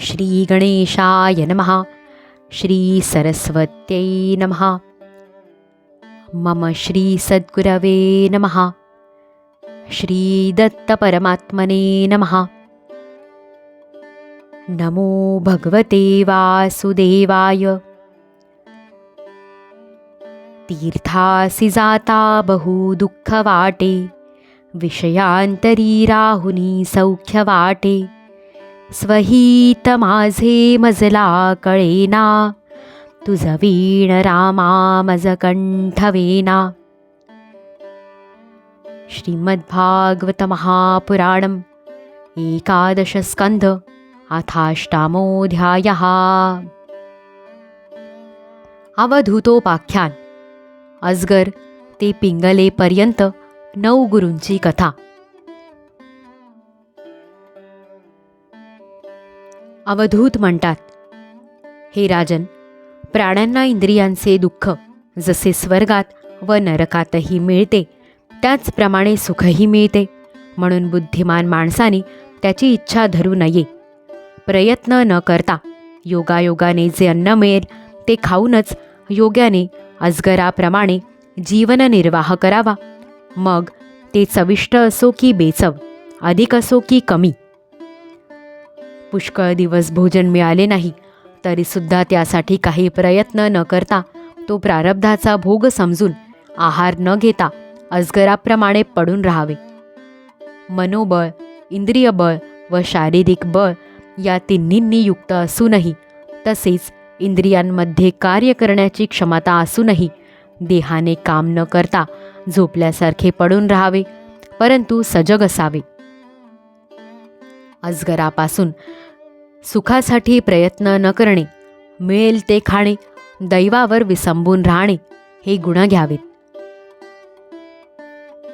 श्रीगणेशाय नमः। श्रीसरस्वत्यै नमः। मम श्रीसद्गुरवे नमः। श्रीदत्तपरमात्मने नमः। नमो भगवते वासुदेवाय। तीर्थासि जाता बहु दुःखवाटे राहुनी सौख्यवाटे। स्वहित माझे मजला कळेना तुझ वीण रामा मज कंठवेना श्रीमद्भागवत महापुराणम् एकादशस्कन्ध अथाष्टामोऽध्यायः। अवधूतोपाख्यान। अजगर ते पिंगलेपर्यंत नऊ गुरूंची कथा। अवधूत म्हणतात. हे राजन प्राण्यांना इंद्रियांचे दुःख जसे स्वर्गात व नरकातही मिळते त्याचप्रमाणे सुखही मिळते म्हणून बुद्धिमान माणसाने त्याची इच्छा धरू नये. प्रयत्न न करता योगायोगाने जे अन्न मिळेल ते खाऊनच योग्याने अजगराप्रमाणे जीवननिर्वाह करावा. मग ते चविष्ट असो की बेचव अधिक असो की कमी. पुष्कळ दिवस भोजन मिळाले नाही. तरीसुद्धा त्यासाठी काही प्रयत्न न करता तो प्रारब्धाचा भोग समजून आहार न घेता अजगराप्रमाणे पडून राहावे. मनोबळ इंद्रिय बळ व शारीरिक बळ या तिन्हींनी युक्त असूनही तसेच इंद्रियांमध्ये कार्य करण्याची क्षमता असूनही देहाने काम न करता झोपल्यासारखे पडून राहावे परंतु सजग असावे. अजगरापासून. सुखासाठी प्रयत्न न करणे मिळेल ते खाणे दैवावर विसंबून राहणे हे गुण घ्यावेत.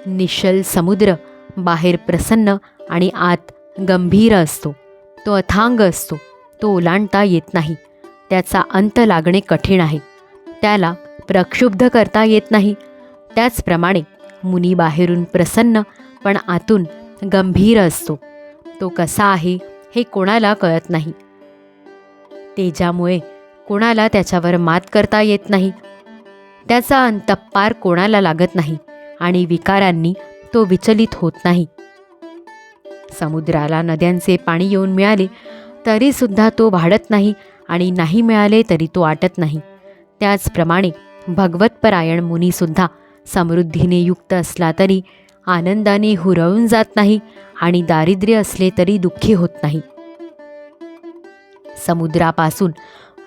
निश्चल समुद्र बाहेर प्रसन्न आणि आत गंभीर असतो. तो अथांग असतो. तो ओलांडता येत नाही. त्याचा अंत लागणे कठीण आहे. त्याला प्रक्षुब्ध करता येत नाही. त्याचप्रमाणे मुनी बाहेरून प्रसन्न पण आतून गंभीर असतो. तो कसा आहे हे कोणाला कळत नाही. तेजामुळे कोणाला त्याच्यावर मात करता येत नाही. त्याचा अंतपार कोणाला लागत नाही आणि विकारांनी तो विचलित होत नाही. समुद्राला नद्यांचे पाणी येऊन मिळाले तरीसुद्धा तो वाढत नाही आणि नाही मिळाले तरी तो आटत नाही. त्याचप्रमाणे भगवतपरायण मुनीसुद्धा समृद्धीने युक्त असला तरी आनंदाने हुरळून जात नाही आणि दारिद्र्य असले तरी दुःखी होत नाही. समुद्रापासून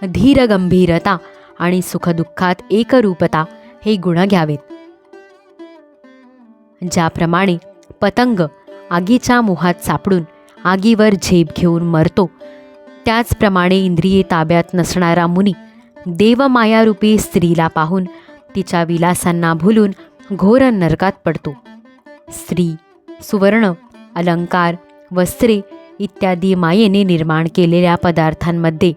धीर गंभीरता आणि सुखदुःखात एकरूपता हे गुण घ्यावेत. ज्याप्रमाणे पतंग आगीच्या मोहात सापडून आगीवर झेप घेऊन मरतो त्याचप्रमाणे इंद्रिये ताब्यात नसणारा मुनी देवमायारूपी स्त्रीला पाहून तिच्या विलासांना भुलून घोर नरकात पडतो. स्त्री सुवर्ण अलंकार वस्त्रे इत्यादी मायेने निर्माण केलेल्या पदार्थांमध्ये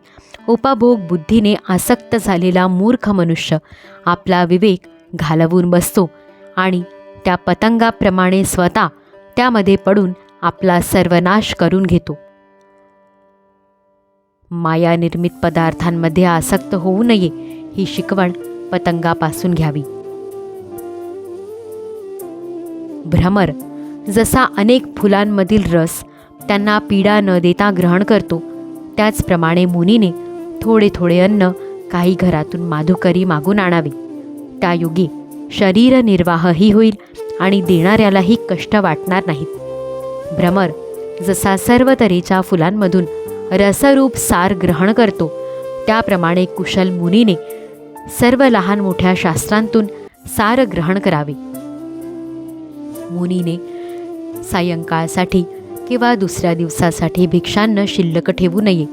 उपभोग बुद्धीने आसक्त झालेला मूर्ख मनुष्य आपला विवेक घालवून बसतो आणि त्या पतंगाप्रमाणे स्वतः त्यामध्ये पडून आपला सर्वनाश करून घेतो. मायानिर्मित पदार्थांमध्ये आसक्त होऊ नये ही शिकवण पतंगापासून घ्यावी. भ्रमर. जसा अनेक फुलांमधील रस त्यांना पीडा न देता ग्रहण करतो त्याचप्रमाणे मुनीने थोडे थोडे अन्न काही घरातून माधुकरी मागून आणावे. त्या योगी शरीर निर्वाहही होईल आणि देणाऱ्यालाही कष्ट वाटणार नाहीत. भ्रमर जसा सर्व तऱ्हेच्या फुलांमधून रसरूप सार ग्रहण करतो त्याप्रमाणे कुशल मुनीने सर्व लहान मोठ्या शास्त्रांतून सार ग्रहण करावे. मुनीने सायंकाळसाठी किंवा दुसऱ्या दिवसासाठी भिक्षांना शिल्लक ठेवू नये.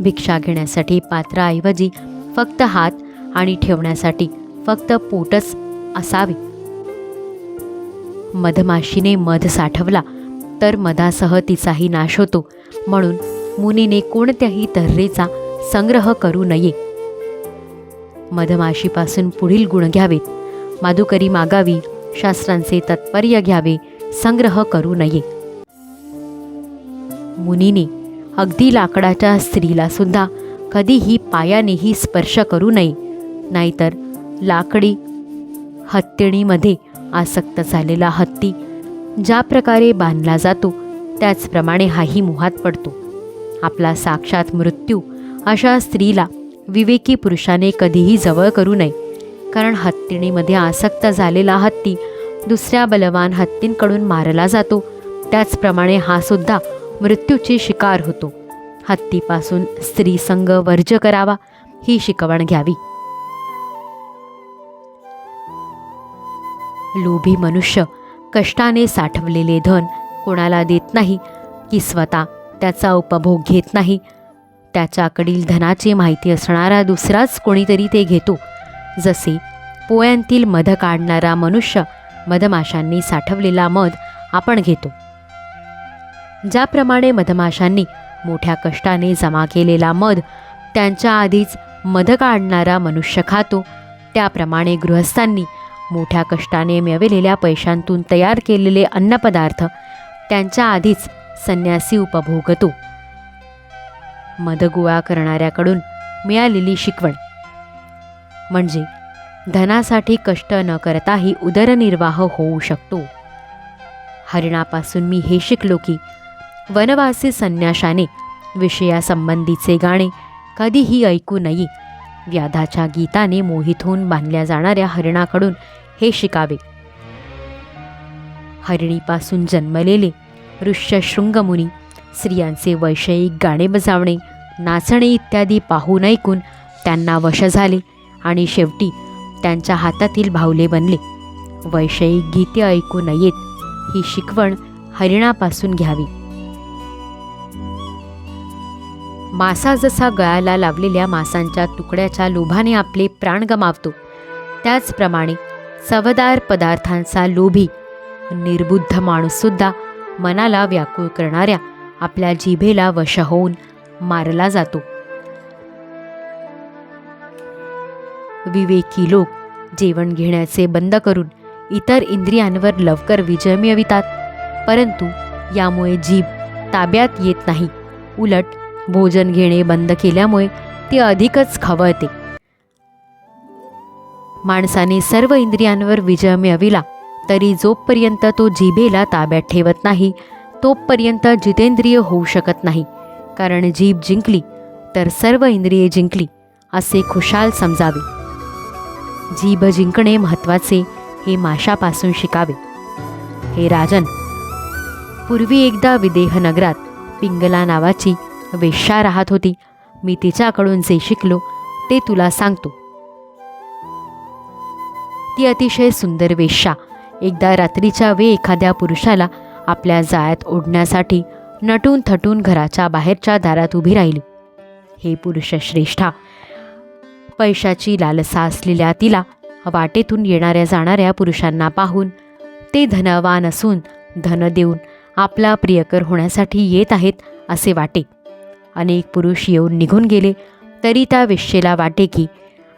भिक्षा घेण्यासाठी पात्राऐवजी फक्त हात आणि ठेवण्यासाठी फक्त पोटच असावे. मधमाशीने मध साठवला तर मधासह तिचाही नाश होतो. म्हणून मुनीने कोणत्याही तऱ्हेचा संग्रह करू नये. मधमाशीपासून पुढील गुण घ्यावेत. माधुकरी मागावी. शास्त्रांचे तात्पर्य घ्यावे. संग्रह करू नये. मुनीने अगदी लाकडाच्या स्त्रीला सुद्धा कधीही पायानेही स्पर्श करू नये. नाहीतर लाकडी हत्तीणीमध्ये आसक्त झालेला हत्ती ज्या प्रकारे बांधला जातो त्याचप्रमाणे हाही मोहात पडतो. आपला साक्षात मृत्यू अशा स्त्रीला विवेकी पुरुषाने कधीही जवळ करू नये. कारण हत्तीणीमध्ये आसक्त झालेला हत्ती दुसऱ्या बलवान हत्तींकडून मारला जातो. त्याचप्रमाणे हा सुद्धा मृत्यूची शिकार होतो. हत्तीपासून स्त्रीसंग वर्ज करावा ही शिकवण घ्यावी. लोभी मनुष्य कष्टाने साठवलेले धन कोणाला देत नाही की स्वतः त्याचा उपभोग घेत नाही. त्याच्याकडील धनाची माहिती असणारा दुसराच कोणीतरी ते घेतो. जसे पोळ्यांतील मध काढणारा मनुष्य मधमाशांनी साठवलेला मध आपण घेतो. ज्याप्रमाणे मधमाशांनी मोठ्या कष्टाने जमा केलेला मध त्यांच्या आधीच मध काढणारा मनुष्य खातो त्याप्रमाणे गृहस्थांनी मोठ्या कष्टाने मिळविलेल्या पैशांतून तयार केलेले अन्नपदार्थ त्यांच्या आधीच संन्यासी उपभोगतो. मध गोळा करणाऱ्याकडून मिळालेली शिकवण म्हणजे धनासाठी कष्ट न करताही उदरनिर्वाह होऊ शकतो. हरिणापासून मी हे शिकलो की वनवासी संन्याशाने विषयासंबंधीचे गाणे कधीही ऐकू नये. व्याधाच्या गीताने मोहित होऊन बांधल्या जाणाऱ्या हरिणाकडून हे शिकावे. हरिणीपासून जन्मलेले ऋष्यशृंगमुनी स्त्रियांचे वैषयिक गाणे बजावणे नाचणे इत्यादी पाहून ऐकून त्यांना वश झाले. आणि शेवटी त्यांच्या हातातील भावले बनले. वैषयिक गीते ऐकू नयेत ही शिकवण हरिणापासून घ्यावी. मासा जसा गळाला लावलेल्या मासांच्या तुकड्याच्या लोभाने आपले प्राण गमावतो. त्याचप्रमाणे चवदार पदार्थांचा लोभी निर्बुद्ध माणूससुद्धा मनाला व्याकुळ करणाऱ्या आपल्या जिभेला वश होऊन मारला जातो. विवेकी लोक जेवण घेण्याचे बंद करून इतर इंद्रियांवर लवकर विजय मिळवितात. परंतु यामुळे जीभ ताब्यात येत नाही. उलट भोजन घेणे बंद केल्यामुळे ती अधिकच खवळते. माणसाने सर्व इंद्रियांवर विजय मिळविला तरी जोपर्यंत तो जिभेला ताब्यात ठेवत नाही तोपर्यंत जितेंद्रिय होऊ शकत नाही. कारण जीभ जिंकली तर सर्व इंद्रिये जिंकली असे खुशाल समजावे. जीभ जिंकणे महत्त्वाचे हे माशापासून शिकावे. हे राजन पूर्वी एकदा विदेह नगरात पिंगला नावाची वेश्या राहत होती. मी तिच्याकडून जे शिकलो ते तुला सांगतो. ती अतिशय सुंदर वेश्या एकदा रात्रीच्या वेळ एखाद्या पुरुषाला आपल्या जाळ्यात ओढण्यासाठी नटून थटून घराच्या बाहेरच्या दारात उभी राहिली. हे पुरुष श्रेष्ठा पैशाची लालसा असलेल्या तिला वाटेतून येणाऱ्या जाणाऱ्या पुरुषांना पाहून ते धनवान असून धन देऊन आपला प्रियकर होण्यासाठी येत आहेत असे वाटे. अनेक पुरुष येऊन निघून गेले तरी त्या वेश्येला वाटे की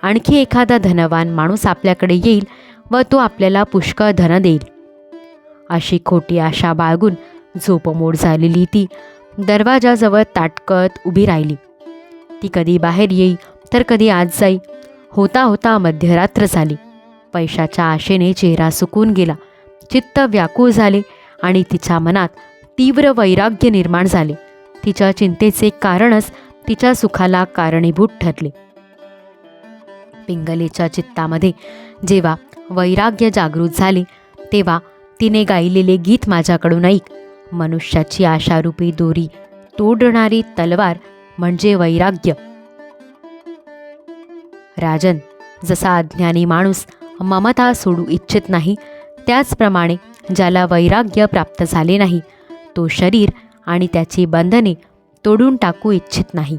आणखी एखादा धनवान माणूस आपल्याकडे येईल व तो आपल्याला पुष्कळ धन देईल. अशी खोटी आशा बाळगून झोपमोड झालेली ती दरवाजाजवळ ताटकत उभी राहिली. ती कधी बाहेर येई तर कधी आज जाई. होता होता मध्यरात्र झाली. पैशाच्या आशेने चेहरा सुकून गेला. चित्त व्याकुळ झाले आणि तिच्या मनात तीव्र वैराग्य निर्माण झाले. तिच्या चिंतेचे कारणच तिच्या सुखाला कारणीभूत ठरले. पिंगलेच्या चित्तामध्ये जेव्हा वैराग्य जागृत झाले तेव्हा तिने गायलेले गीत माझ्याकडून ऐक. मनुष्याची आशारूपी दोरी तोडणारी तलवार म्हणजे वैराग्य. राजन जसा अज्ञानी माणूस ममता सोडू इच्छित नाही त्याचप्रमाणे ज्याला वैराग्य प्राप्त झाले नाही तो शरीर आणि त्याची बंधने तोडून टाकू इच्छित नाही.